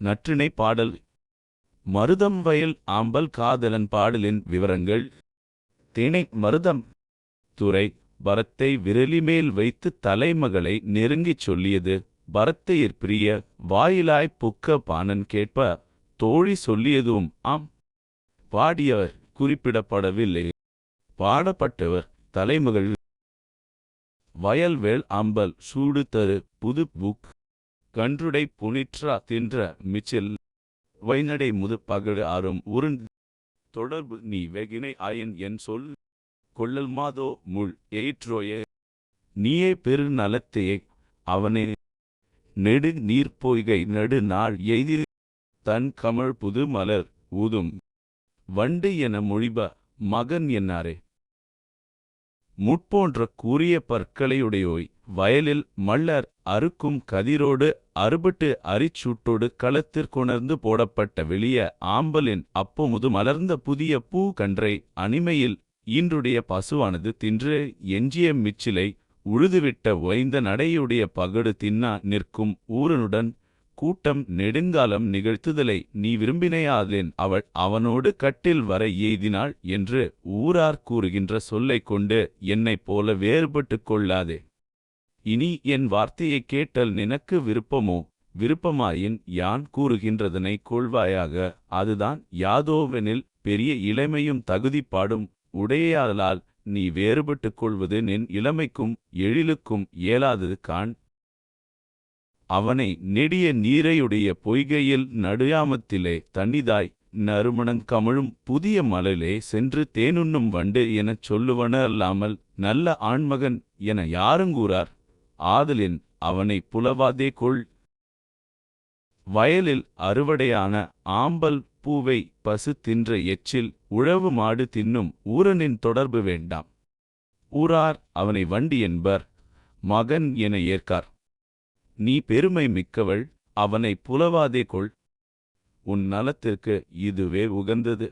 நற்றிணை பாடல். மருதம் வயல் ஆம்பல் காதலன் பாடலின் விவரங்கள். திணை மருதம். துறை பரத்தை விரலிமேல் வைத்து தலைமகளை நெருங்கிச் சொல்லியது. பரத்தையிற் பிரிய வாயிலாய்ப் புக்க பாணன் கேட்ப தோழி சொல்லியதும் ஆம். பாடியவர் குறிப்பிடப்படவில்லை. பாடப்பட்டவர் தலைமகள். வயல்வேள் அம்பல் சூடு தரு புது புக். கன்றுடை புனிற்றா தின்ற மிச்சில் வைநடை முது பகடு ஆறும் உருண் தொடர்பு நீ வெகினை ஆயன் என் சொல் கொள்ளல் மாதோ முள் எயிற்றோயே. நீயே பெரு நலத்தையே அவனே. நெடு நீர் பொய்கை நடு நாள் எய்தி தன் கமழ் புது மலர் ஊதும். வண்டு என மொழிப மகன் என்னாரே. முட்போன்ற கூரிய பற்களையுடையோய் வயலில் மள்ளர் அறுக்கும் கதிரோடு அறுபட்டு அரிச்சூட்டோடு களத்திற்குணர்ந்து போடப்பட்ட வெளிய ஆம்பலின் அப்போமுது மலர்ந்த புதிய பூ கன்றை அணிமையில் ஈன்றுடைய பசுவானது தின்று எஞ்சிய மிச்சிலை உழுதுவிட்ட ஒய்ந்த நடையுடைய பகடு தின்னா நிற்கும் ஊரனுடன் கூட்டம் நெடுங்காலம் நிகழ்த்துதலை நீ விரும்பினையாதேன் அவள் அவனோடு கட்டில் வர எய்தினாள் என்று ஊரார் கூறுகின்ற சொல்லைக் கொண்டு என்னைப் போல வேறுபட்டுக் கொள்ளாதே. இனி என் வார்த்தையைக் கேட்டல் நினக்கு விருப்பமோ? விருப்பமாயின் யான் கூறுகின்றதனை கொள்வாயாக? அதுதான் யாதோவெனில் பெரிய இளமையும் தகுதிப்பாடும் உடையாதலால் நீ வேறுபட்டுக் கொள்வது நின் இளமைக்கும் எழிலுக்கும் இயலாதது காண். அவனை நெடிய நீரையுடைய பொய்கையில் நடுயாமத்திலே தண்ணிதாய் நறுமணங் கமழும் புதிய மலையிலே சென்று தேனுண்ணும் வண்டு எனச் சொல்லுவன அல்லாமல் நல்ல ஆண்மகன் என யாருங்கூறார் ஆதலின் அவனை புலவாதே கொள். வயலில் அறுவடையான ஆம்பல் பூவை பசு தின்ற எச்சில் உழவு மாடு தின்னும் ஊரனின் தொடர்பு வேண்டாம். ஊரார் அவனை வண்டி என்பர் மகன் என ஏற்கார். நீ பெருமை மிக்கவள் அவனை புலவாதே கொள். உன் நலத்திற்கு இதுவே உகந்தது.